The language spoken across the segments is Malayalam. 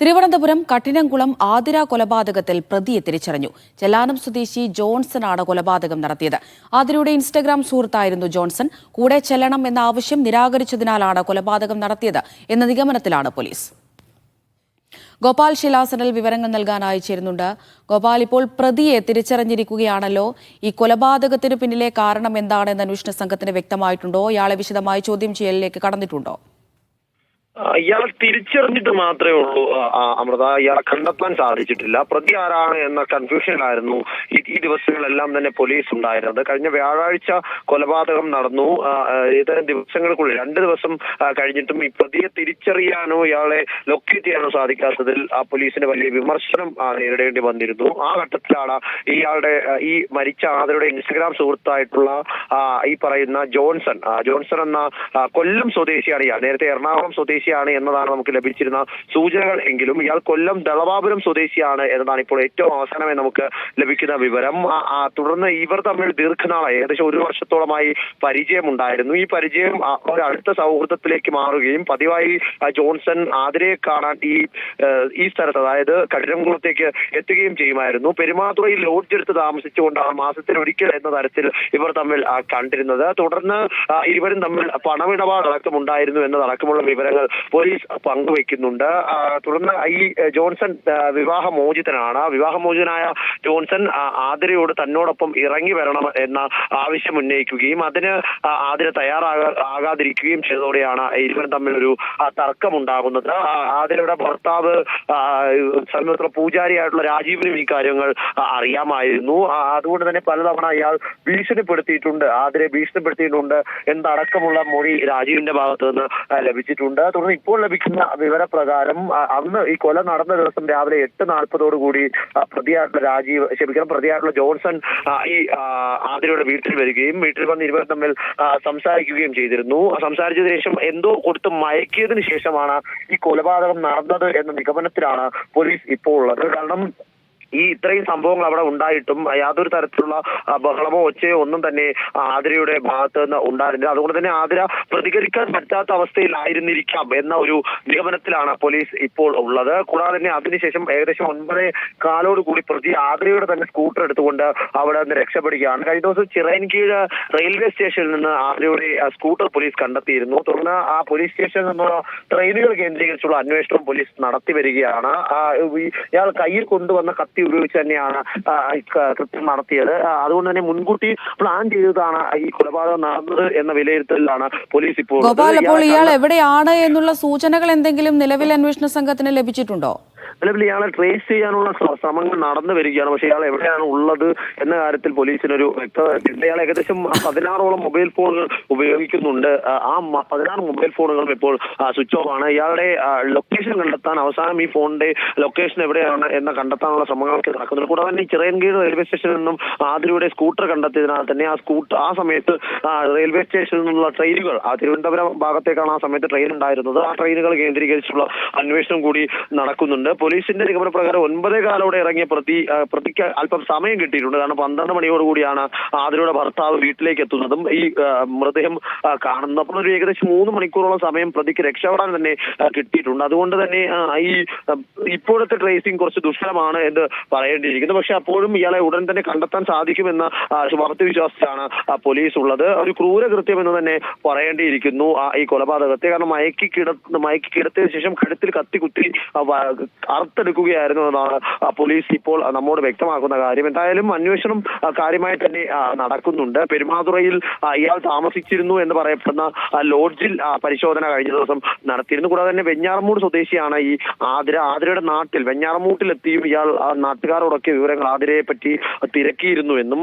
തിരുവനന്തപുരം കഠിനംകുളം ആതിര കൊലപാതകത്തിൽ പ്രതിയെ തിരിച്ചറിഞ്ഞു. ചെല്ലാനം സ്വദേശി ജോൺസണാണ് കൊലപാതകം നടത്തിയത്. ആതിരയുടെ ഇൻസ്റ്റഗ്രാം സുഹൃത്തായിരുന്നു ജോൺസൺ. കൂടെ ചെല്ലണം എന്ന ആവശ്യം നിരാകരിച്ചതിനാലാണ് കൊലപാതകം നടത്തിയത് എന്ന നിഗമനത്തിലാണ് പോലീസ്. ഗോപാൽ ശിലാസനൽ വിവരങ്ങൾ നൽകാനായി ചേരുന്നുണ്ട്. ഗോപാൽ ഇപ്പോൾ പ്രതിയെ തിരിച്ചറിഞ്ഞിരിക്കുകയാണല്ലോ. ഈ കൊലപാതകത്തിന് പിന്നിലെ കാരണം എന്താണെന്ന് അന്വേഷണ സംഘത്തിന് വ്യക്തമായിട്ടുണ്ടോ? ഇയാളെ വിശദമായി ചോദ്യം ചെയ്യലിലേക്ക് കടന്നിട്ടുണ്ടോ? ഇയാൾ തിരിച്ചറിഞ്ഞിട്ട് മാത്രമേ ഉള്ളൂ അമൃത. ഇയാളെ കണ്ടെത്താൻ സാധിച്ചിട്ടില്ല. പ്രതി ആരാണ് എന്ന കൺഫ്യൂഷനിലായിരുന്നു ഈ ദിവസങ്ങളെല്ലാം തന്നെ പോലീസ് ഉണ്ടായിരുന്നത്. കഴിഞ്ഞ വ്യാഴാഴ്ച കൊലപാതകം നടന്നു. ഏതാനും ദിവസങ്ങൾക്കുള്ളിൽ രണ്ട് ദിവസം കഴിഞ്ഞിട്ടും ഈ പ്രതിയെ തിരിച്ചറിയാനോ ഇയാളെ ലൊക്കേറ്റ് ചെയ്യാനോ സാധിക്കാത്തതിൽ ആ പോലീസിന് വലിയ വിമർശനം നേരിടേണ്ടി വന്നിരുന്നു. ആ ഘട്ടത്തിലാണ് ഇയാളുടെ ഈ മരിച്ച ആദരുടെ ഇൻസ്റ്റഗ്രാം സുഹൃത്തായിട്ടുള്ള ഈ പറയുന്ന ജോൺസൺ. ജോൺസൺ എന്ന കൊല്ലം സ്വദേശിയാണ് ഇയാൾ. നേരത്തെ എറണാകുളം സ്വദേശിയാണ് എന്നതാണ് നമുക്ക് ലഭിച്ചിരുന്ന സൂചനകൾ എങ്കിലും. ഇയാൾ കൊല്ലം ദളവാപുരം സ്വദേശിയാണ് എന്നതാണ് ഇപ്പോൾ ഏറ്റവും അവസാനമായി നമുക്ക് ലഭിക്കുന്ന വിവരം. തുടർന്ന് ഇവർ തമ്മിൽ ദീർഘനാളായി ഏകദേശം ഒരു വർഷത്തോളമായി പരിചയമുണ്ടായിരുന്നു. ഈ പരിചയം ഒരു അടുത്ത സൗഹൃദത്തിലേക്ക് മാറുകയും പതിവായി ജോൺസൺ ആതിരയെ കാണാൻ ഈ ഈ സ്ഥലത്ത് അതായത് കഠിനംകുളത്തേക്ക് എത്തുകയും ചെയ്യുമായിരുന്നു. പെരുമാതുറയിൽ ലോഡ്ജ് എടുത്ത് താമസിച്ചുകൊണ്ടാണ് മാസത്തിൽ ഒരിക്കൽ എന്ന തരത്തിൽ ഇവർ തമ്മിൽ കണ്ടിരുന്നത്. തുടർന്ന് ഇരുവരും തമ്മിൽ പണമിടപാട് അടക്കം ഉണ്ടായിരുന്നു എന്നതടക്കമുള്ള വിവരങ്ങൾ പോലീസ് പങ്കുവെക്കുന്നുണ്ട്. ആ, തുടർന്ന് ഈ ജോൺസൺ വിവാഹമോചിതനാണ്. വിവാഹമോചിതനായ ജോൺസൺ ആതിരയോട് തന്നോടൊപ്പം ഇറങ്ങി വരണം എന്ന ആവശ്യം ഉന്നയിക്കുകയും അതിന് ആതിര തയ്യാറാകാ ആകാതിരിക്കുകയും ചെയ്തതോടെയാണ് ഇരുവരും തമ്മിലൊരു തർക്കമുണ്ടാകുന്നത്. ആതിരയുടെ ഭർത്താവ് സമീപത്തുള്ള പൂജാരിയായിട്ടുള്ള രാജീവിനും ഈ കാര്യങ്ങൾ അറിയാമായിരുന്നു. അതുകൊണ്ട് തന്നെ പലതവണ അയാൾ ഭീഷണിപ്പെടുത്തിയിട്ടുണ്ട്. ആതിരെ ഭീഷണിപ്പെടുത്തിയിട്ടുണ്ട്. എന്നടക്കമുള്ള മൊഴി രാജീവിന്റെ ഭാഗത്ത് നിന്ന് ലഭിച്ചിട്ടുണ്ട്. തുടർന്ന് ഇപ്പോൾ ലഭിക്കുന്ന വിവരപ്രകാരം അന്ന് ഈ കൊല നടന്ന ദിവസം രാവിലെ എട്ട് നാൽപ്പതോടുകൂടി പ്രതിയായിട്ടുള്ള രാജീവ് ക്ഷമിക്കണം പ്രതിയായിട്ടുള്ള ജോൺസൺ ഈ ആതിരയുടെ വീട്ടിൽ വരികയും വീട്ടിൽ വന്ന് ഇരുവർ തമ്മിൽ സംസാരിക്കുകയും ചെയ്തിരുന്നു. സംസാരിച്ചതിന് ശേഷം എന്തോ കൊടുത്ത് മയക്കിയതിനു ശേഷമാണ് ഈ കൊലപാതകം നടന്നത് എന്ന നിഗമനത്തിലാണ് പോലീസ് ഇപ്പോൾ ഉള്ളത്. കാരണം ഈ ഇത്രയും സംഭവങ്ങൾ അവിടെ ഉണ്ടായിട്ടും യാതൊരു തരത്തിലുള്ള ബഹളമോ ഒച്ചയോ ഒന്നും തന്നെ ആതിരയുടെ ഭാഗത്ത് നിന്ന് ഉണ്ടായിരുന്നില്ല. അതുകൊണ്ട് തന്നെ ആതിര പ്രതികരിക്കാൻ പറ്റാത്ത അവസ്ഥയിലായിരുന്നിരിക്കാം എന്ന ഒരു നിഗമനത്തിലാണ് പോലീസ് ഇപ്പോൾ ഉള്ളത്. കൂടാതെ തന്നെ അതിനുശേഷം ഏകദേശം ഒൻപത് കാലോട് കൂടി പ്രതി ആതിരയുടെ തന്നെ സ്കൂട്ടർ എടുത്തുകൊണ്ട് അവിടെ നിന്ന് രക്ഷപ്പെടുകയാണ്. കഴിഞ്ഞ ദിവസം ചിറയൻകീഴ് റെയിൽവേ സ്റ്റേഷനിൽ നിന്ന് ആതിരയുടെ സ്കൂട്ടർ പോലീസ് കണ്ടെത്തിയിരുന്നു. തുടർന്ന് ആ പോലീസ് സ്റ്റേഷനിൽ നിന്നുള്ള ട്രെയിനുകൾ കേന്ദ്രീകരിച്ചുള്ള അന്വേഷണം പോലീസ് നടത്തി വരികയാണ്. ഇയാൾ കയ്യിൽ കൊണ്ടുവന്ന കത്തി ഉപയോഗിച്ച് തന്നെയാണ് കൃത്യം നടത്തിയത് അതുകൊണ്ട് തന്നെ മുൻകൂട്ടി പ്ലാൻ ചെയ്തതാണ് ഈ കൊലപാതകം നടന്നത് എന്ന വിലയിരുത്തലിലാണ് പോലീസ് ഇപ്പോൾ ഉള്ളത്. ഗോപാൽ അപ്പോൾ ഇയാൾ എവിടെയാണ് എന്നുള്ള സൂചനകൾ എന്തെങ്കിലും നിലവിൽ അന്വേഷണ സംഘത്തിന് ലഭിച്ചിട്ടുണ്ടോ നിലവിൽ ഇയാളെ ട്രേസ് ചെയ്യാനുള്ള ശ്രമങ്ങൾ നടന്നു വരികയാണ്. പക്ഷേ ഇയാൾ എവിടെയാണ് ഉള്ളത് എന്ന കാര്യത്തിൽ പോലീസിനൊരു വ്യക്തത ഇയാൾ ഏകദേശം പതിനാറോളം മൊബൈൽ ഫോണുകൾ ഉപയോഗിക്കുന്നുണ്ട്. ആ, പതിനാറ് മൊബൈൽ ഫോണുകളും ഇപ്പോൾ സ്വിച്ച് ഓഫ് ആണ്. ഇയാളുടെ ലൊക്കേഷൻ കണ്ടെത്താൻ അവസാനം ഈ ഫോണിന്റെ ലൊക്കേഷൻ എവിടെയാണ് എന്ന കണ്ടെത്താനുള്ള ശ്രമങ്ങളൊക്കെ നടക്കുന്നുണ്ട്. കൂടാതെ തന്നെ ചിറയൻകീഴ് റെയിൽവേ സ്റ്റേഷനിൽ നിന്നും ആതിരയുടെ സ്കൂട്ടർ കണ്ടെത്തിയതിനാൽ തന്നെ ആ സ്കൂട്ടർ ആ സമയത്ത് റെയിൽവേ സ്റ്റേഷനിൽ നിന്നുള്ള ട്രെയിനുകൾ ആ തിരുവനന്തപുരം ഭാഗത്തേക്കാണ് ആ സമയത്ത് ട്രെയിൻ ഉണ്ടായിരുന്നത്. ആ ട്രെയിനുകൾ കേന്ദ്രീകരിച്ചുള്ള അന്വേഷണം കൂടി നടക്കുന്നുണ്ട്. പോലീസിന്റെ നിഗമനപ്രകാരം ഒൻപതേ കാലോടെ ഇറങ്ങിയ പ്രതി പ്രതിക്ക് അല്പം സമയം കിട്ടിയിട്ടുണ്ട്. കാരണം പന്ത്രണ്ട് മണിയോടുകൂടിയാണ് ആതിരയുടെ ഭർത്താവ് വീട്ടിലേക്ക് എത്തുന്നതും. ഈ മൃതദേഹം കാണുന്നത് അപ്പോൾ ഒരു ഏകദേശം മൂന്ന് മണിക്കൂറോളം സമയം പ്രതിക്ക് രക്ഷപ്പെടാൻ തന്നെ കിട്ടിയിട്ടുണ്ട്. അതുകൊണ്ട് തന്നെ ഈ ഇപ്പോഴത്തെ ട്രേസിംഗ് കുറച്ച് ദുഷ്കരമാണ് എന്ന് പറയേണ്ടിയിരിക്കുന്നു. പക്ഷെ അപ്പോഴും ഇയാളെ ഉടൻ തന്നെ കണ്ടെത്താൻ സാധിക്കുമെന്ന ശുഭാപ്തി വിശ്വാസത്തിലാണ് പോലീസ് ഉള്ളത് ഒരു ക്രൂരകൃത്യം എന്ന് തന്നെ പറയേണ്ടിയിരിക്കുന്നു ഈ കൊലപാതകത്തെ. കാരണം മയക്കി കിട മയക്കി കിടത്തിയതിനു ശേഷം കഴുത്തിൽ കത്തി കുത്തി അറുത്തെടുക്കുകയായിരുന്നു എന്നാണ് പോലീസ് ഇപ്പോൾ നമ്മോട് വ്യക്തമാക്കുന്ന കാര്യം. എന്തായാലും അന്വേഷണം കാര്യമായി തന്നെ നടക്കുന്നുണ്ട്. പെരുമാതുറയിൽ ഇയാൾ താമസിച്ചിരുന്നു എന്ന് പറയപ്പെടുന്ന ലോഡ്ജിൽ പരിശോധന കഴിഞ്ഞ ദിവസം നടത്തിയിരുന്നു. കൂടാതെ തന്നെ വെഞ്ഞാറമൂട് സ്വദേശിയാണ് ഈ ആതിര. ആതിരയുടെ നാട്ടിൽ വെഞ്ഞാറമൂട്ടിൽ വെഞ്ഞാറമൂട്ടിലെത്തിയും ഇയാൾ നാട്ടുകാരോടൊക്കെ വിവരങ്ങൾ ആതിരയെ പറ്റി തിരക്കിയിരുന്നു എന്നും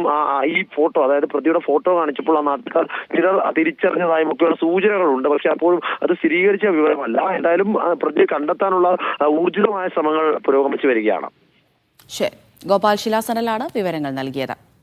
ഈ ഫോട്ടോ അതായത് പ്രതിയുടെ ഫോട്ടോ കാണിച്ചപ്പോൾ ആ നാട്ടുകാർ ചിലർ തിരിച്ചറിഞ്ഞതായും ഒക്കെയുള്ള സൂചനകളുണ്ട്. പക്ഷെ അപ്പോഴും അത് സ്ഥിരീകരിച്ച വിവരമല്ല. എന്തായാലും പ്രതിയെ കണ്ടെത്താനുള്ള ഊർജിതമായ ശ്രമങ്ങൾ പുരോഗമിച്ചു വരികയാണ്. ശരി. ഗോപാൽ ശിലാസനലാണ് വിവരങ്ങൾ നൽകിയത്.